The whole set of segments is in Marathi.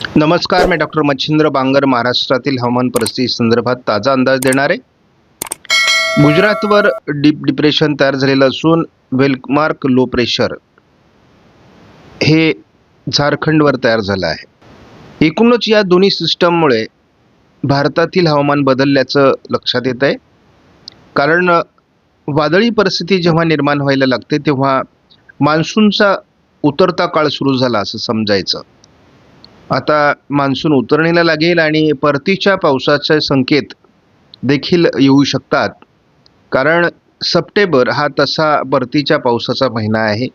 नमस्कार मी डॉक्टर मच्छिंद्र बांगर महाराष्ट्रातील हवामान परिस्थिती संदर्भात ताजा अंदाज देणार आहे. गुजरातवर डीप डिप्रेशन तयार झालेलं असून वेलमार्क लो प्रेशर हे झारखंडवर तयार झालं आहे. एकूणच या दोन्ही सिस्टममुळे भारतातील हवामान बदलल्याचं लक्षात येत आहे. कारण वादळी परिस्थिती जेव्हा निर्माण व्हायला लागते तेव्हा मान्सूनचा उतरता काळ सुरू झाला असं समजायचं. आता मान्सून उतरणीला लागेल आणि परतीच्या पावसाचे संकेत देखील येऊ शकतात. कारण सप्टेंबर हा तसा परतीच्या पावसाचा महिना आहे.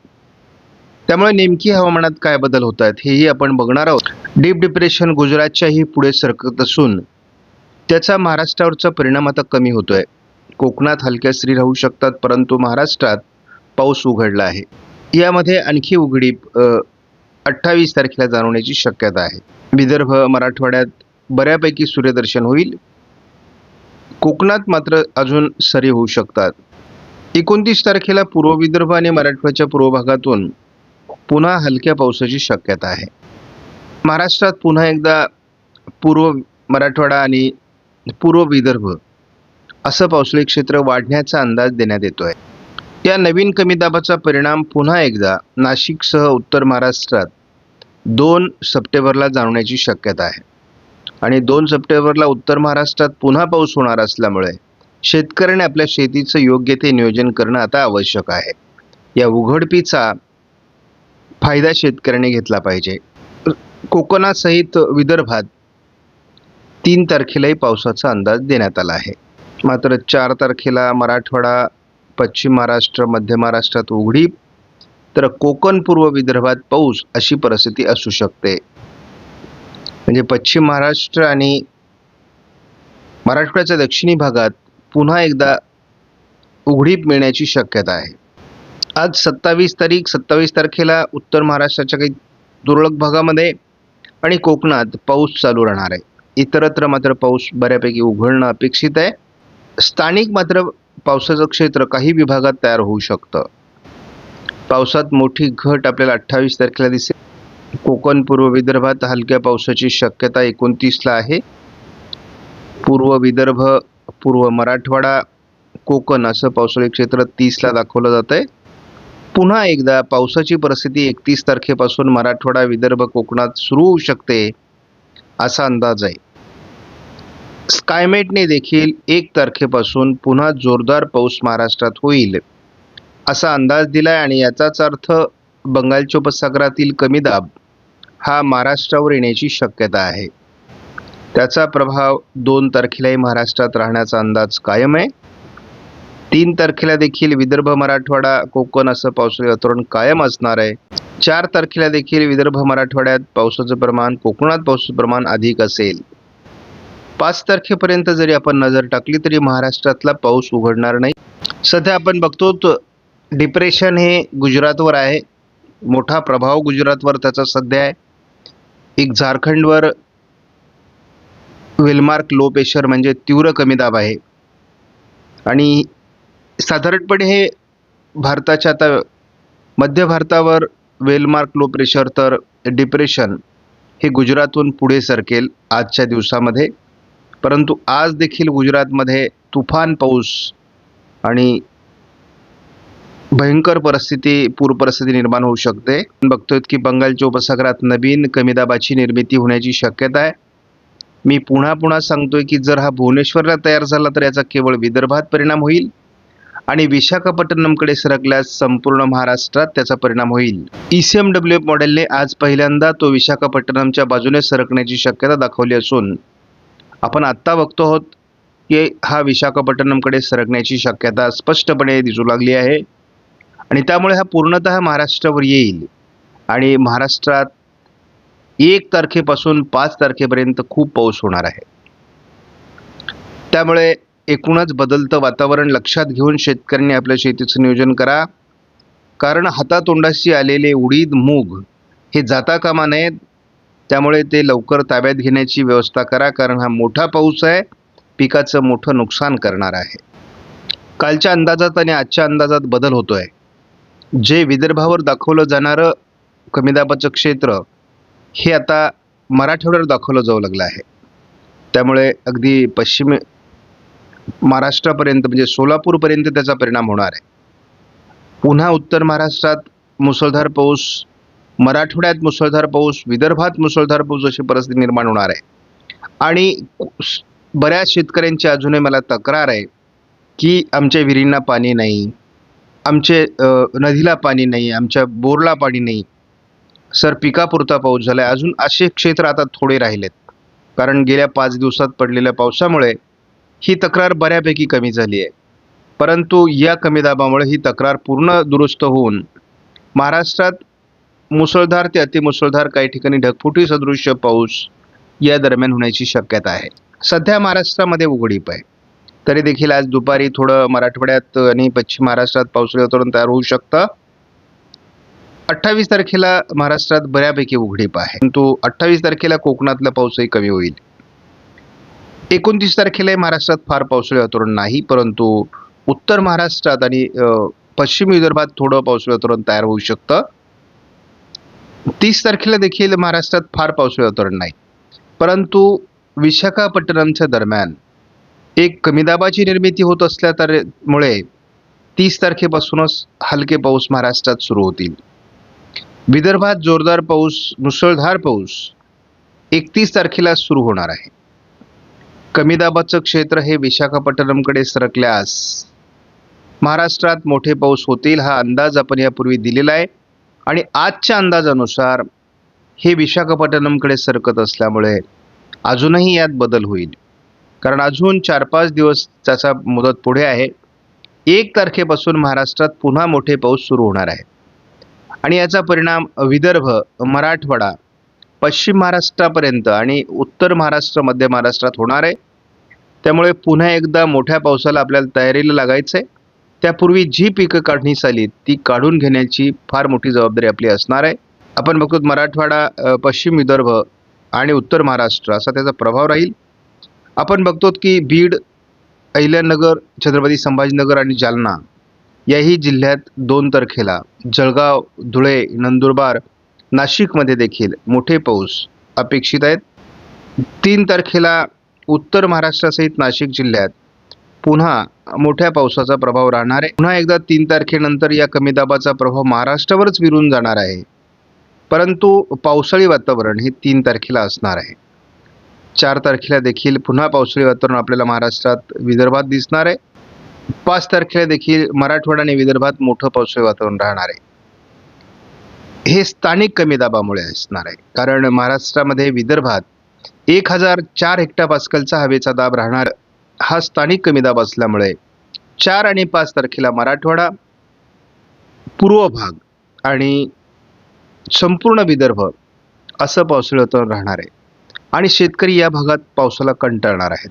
त्यामुळे नेमकी हवामानात काय बदल होत आहेत हेही आपण बघणार आहोत. डीप डिप्रेशन गुजरातच्याही पुढे सरकत असून त्याचा महाराष्ट्रावरचा परिणाम आता कमी होतोय. कोकणात हलक्या स्त्री राहू शकतात परंतु महाराष्ट्रात पाऊस उघडला आहे. यामध्ये आणखी उघडीप अठ्ठावीस तारखेला जाणवण्याची शक्यता आहे. विदर्भ मराठवाड्यात बऱ्यापैकी सूर्यदर्शन होईल. कोकणात मात्र अजून सरी होऊ शकतात. एकोणतीस तारखेला पूर्व विदर्भ आणि मराठवाड्याच्या पूर्व भागातून पुन्हा हलक्या पावसाची शक्यता आहे. महाराष्ट्रात पुन्हा एकदा पूर्व मराठवाडा आणि पूर्व विदर्भ असं पावसाळी क्षेत्र वाढण्याचा अंदाज देण्यात येतो आहे या नवीन कमी दाबाचा परिणाम पुन्हा एकदा नाशिकसह उत्तर महाराष्ट्रात दोन सप्टेंबरला जाणवण्याची शक्यता आहे. आणि दोन सप्टेंबरला उत्तर महाराष्ट्रात पुन्हा पाऊस होणार असल्यामुळे शेतकऱ्याने आपल्या शेतीचं योग्य ते नियोजन करणं आता आवश्यक आहे. या उघडपीचा फायदा शेतकऱ्याने घेतला पाहिजे. कोकणासहित विदर्भात तीन तारखेलाही पावसाचा अंदाज देण्यात आला आहे. मात्र चार तारखेला मराठवाडा पश्चिम महाराष्ट्र मध्य महाराष्ट्रात उघडीप तर कोकण पूर्व विदर्भात पाऊस अशी परिस्थिती असू शकते. म्हणजे पश्चिम महाराष्ट्र आणि महाराष्ट्राच्या दक्षिणी भागात पुन्हा एकदा उघडीप मिळण्याची शक्यता आहे. आज सत्तावीस तारीख सत्तावीस तारखेला उत्तर महाराष्ट्राच्या काही तुरळक भागामध्ये आणि कोकणात पाऊस चालू राहणार आहे. इतरत्र मात्र पाऊस बऱ्यापैकी उघडणं अपेक्षित आहे. स्थानिक मात्र पावसाचं क्षेत्र काही विभागात तयार होऊ शकतं. पावसात मोठी घट आपल्याला अठ्ठावीस तारखेला दिसेल. कोकण पूर्व विदर्भात हलक्या पावसाची शक्यता एकोणतीसला आहे. पूर्व विदर्भ पूर्व मराठवाडा कोकण असं पावसाळी क्षेत्र तीसला दाखवलं जात आहे पुन्हा एकदा पावसाची परिस्थिती एकतीस तारखेपासून मराठवाडा विदर्भ कोकणात सुरू होऊ शकते असा अंदाज आहे. स्कायमेटने देखील एक तारखेपासून पुन्हा जोरदार पाऊस महाराष्ट्रात होईल असा अंदाज दिलाय आणि याचाच अर्थ बंगालच्या उपसागरातील कमी दाब हा महाराष्ट्रावर येण्याची शक्यता आहे. त्याचा प्रभाव दोन तारखेलाही महाराष्ट्रात राहण्याचा अंदाज कायम आहे. तीन तारखेला देखील विदर्भ मराठवाडा कोकण असं पावसाळी वातावरण कायम असणार आहे. चार तारखेला देखील विदर्भ मराठवाड्यात पावसाचं प्रमाण कोकणात पावसाचं प्रमाण अधिक असेल. पाच तारखेपर्यंत जरी आपण नजर टाकली तरी महाराष्ट्रातला पाऊस उघडणार नाही. सध्या आपण बघतो डिप्रेशन हे गुजरातवर आहे. मोठा प्रभाव गुजरातवर त्याचा सध्या आहे. एक झारखंडवर वेलमार्क लो प्रेशर म्हणजे तीव्र कमी दाब आहे. आणि साधारणपणे हे भारताच्या आता मध्य भारतावर वेलमार्क लो प्रेशर तर डिप्रेशन हे गुजरातहून पुढे सरकेल आजच्या दिवसामध्ये. परंतु आज देखील गुजरातमध्ये तुफान पाऊस आणि भयंकर परिस्थिती पूर परिस्थिती निर्माण होऊ शकते. बघतोय की बंगालच्या उपसागरात नवीन कमी दाबाची निर्मिती होण्याची शक्यता आहे. मी पुन्हा पुन्हा सांगतोय की जर हा भुवनेश्वरला तयार झाला तर याचा केवळ विदर्भात परिणाम होईल आणि विशाखापट्टणमकडे सरकल्यास संपूर्ण महाराष्ट्रात त्याचा परिणाम होईल. E C M W F मॉडेलने आज पहिल्यांदा तो विशाखापट्टणमच्या बाजूने सरकण्याची शक्यता दाखवली असून आपण आत्ता बघतो आहोत की हा विशाखापट्टणमकडे सरकण्याची शक्यता स्पष्टपणे दिसू लागली आहे. आणि त्यामुळे हा पूर्णतः महाराष्ट्रावर येईल. आणि महाराष्ट्रात एक तारखेपासून पाच तारखेपर्यंत खूप पाऊस होणार आहे. त्यामुळे एकूणच बदलतं वातावरण लक्षात घेऊन शेतकऱ्यांनी आपल्या शेतीचं नियोजन करा. कारण हातातोंडाशी आलेले उडीद मूग हे जाता कामा नयेत. त्यामुळे ते लवकर ताब्यात घेण्याची व्यवस्था करा कारण हा मोठा पाऊस आहे. पिकाचं मोठं नुकसान करणार आहे. कालच्या अंदाजात आणि आजच्या अंदाजात बदल होतो आहे जे विदर्भावर दाखवलं जाणारं कमी दाबाचं क्षेत्र हे आता मराठवाड्यावर दाखवलं जाऊ लागलं आहे. त्यामुळे अगदी पश्चिम महाराष्ट्रापर्यंत म्हणजे सोलापूरपर्यंत त्याचा परिणाम होणार आहे. पुन्हा उत्तर महाराष्ट्रात मुसळधार पाऊस मराठवाड्यात मुसळधार पाऊस विदर्भात मुसळधार पाऊस अशी परिस्थिती निर्माण होणार आहे. आणि बऱ्याच शेतकऱ्यांची अजूनही मला तक्रार आहे की आमच्या विहिरींना पाणी नाही आमचे नदीला पाणी नाही आमच्या बोरला पाणी नाही. सर पिकापुरता पाऊस झाला आहे अजून असे क्षेत्र आता थोडे राहिलेत. कारण गेल्या पाच दिवसात पडलेल्या पावसामुळे ही तक्रार बऱ्यापैकी कमी झाली आहे. परंतु या कमी दाबामुळे ही तक्रार पूर्ण दुरुस्त होऊन महाराष्ट्रात मुसळधार ते अतिमुसळधार काही ठिकाणी ढगफुटी सदृश्य पाऊस या दरम्यान होण्याची शक्यता आहे. सध्या महाराष्ट्रामध्ये उघडीप आहे. तरी देखील आज दुपारी थोडं मराठवाड्यात आणि पश्चिम महाराष्ट्रात पावसाळी वातावरण तयार होऊ शकतं. अठ्ठावीस तारखेला महाराष्ट्रात बऱ्यापैकी उघडीप आहे. परंतु अठ्ठावीस तारखेला कोकणातला पाऊसही कमी होईल. एकोणतीस तारखेला महाराष्ट्रात फार पावसाळी वातावरण नाही परंतु उत्तर महाराष्ट्रात आणि पश्चिम विदर्भात थोडं पावसाळी वातावरण तयार होऊ शकतं. तीस तारखेला देखील महाराष्ट्रात फार पावसाळी वातावरण नाही. परंतु विशाखापट्टणमच्या दरम्यान एक कमी दाबाची निर्मिती होत असल्या तरमुळे तीस तारखेपासूनच हलके पाऊस महाराष्ट्रात सुरू होतील. विदर्भात जोरदार पाऊस मुसळधार पाऊस एकतीस तारखेला सुरू होणार आहे. कमी दाबाचं क्षेत्र हे विशाखापट्टणमकडे सरकल्यास महाराष्ट्रात मोठे पाऊस होतील हा अंदाज आपण यापूर्वी दिलेला आहे. आणि आजच्या अंदाजानुसार हे विशाखापट्टणमकडे सरकत असल्यामुळे अजूनही यात बदल होईल. कारण अजून चार पाच दिवस त्याचा मुदत पुढे आहे. एक तारखेपासून महाराष्ट्रात पुन्हा मोठे पाऊस सुरू होणार आहे. आणि याचा परिणाम विदर्भ मराठवाडा पश्चिम महाराष्ट्रापर्यंत आणि उत्तर महाराष्ट्र मध्य महाराष्ट्रात होणार आहे. त्यामुळे पुन्हा एकदा मोठ्या पावसाला आपल्याला तयारीला लागायचं आहे त्यापूर्वी जी पिकं काढणीस आली ती काढून घेण्याची फार मोठी जबाबदारी आपली असणार आहे. आपण बघतो मराठवाडा पश्चिम विदर्भ आणि उत्तर महाराष्ट्र असा त्याचा प्रभाव राहील. आपण बघतो की बीड अहिल्यानगर छत्रपती संभाजीनगर आणि जालना याही जिल्ह्यात दोन तारखेला जळगाव धुळे नंदुरबार नाशिकमध्ये देखील मोठे पाऊस अपेक्षित आहेत. तीन तारखेला उत्तर महाराष्ट्रासहित नाशिक जिल्ह्यात पुन्हा मोठ्या पावसाचा प्रभाव राहणार आहे. पुन्हा एकदा तीन तारखेनंतर या कमी दाबाचा प्रभाव महाराष्ट्रावरच विरून जाणार आहे. परंतु पावसाळी वातावरण हे तीन तारखेला असणार आहे. चार तारखेला देखील पुन्हा पावसाळी वातावरण आपल्याला महाराष्ट्रात विदर्भात दिसणार आहे. पाच तारखेला देखील मराठवाडा आणि विदर्भात मोठं पावसाळी वातावरण राहणार आहे. हे स्थानिक कमी दाबामुळे असणार आहे. कारण महाराष्ट्रामध्ये विदर्भात एक हजार चार हेक्टा पास्कलचा हवेचा दाब राहणार हा स्थानिक कमी दाब असल्यामुळे चार आणि पाच तारखेला मराठवाडा पूर्व भाग आणि संपूर्ण विदर्भ असं पावसाळ्यातून राहणार आहे. आणि शेतकरी या भागात पावसाला कंटाळणार आहेत.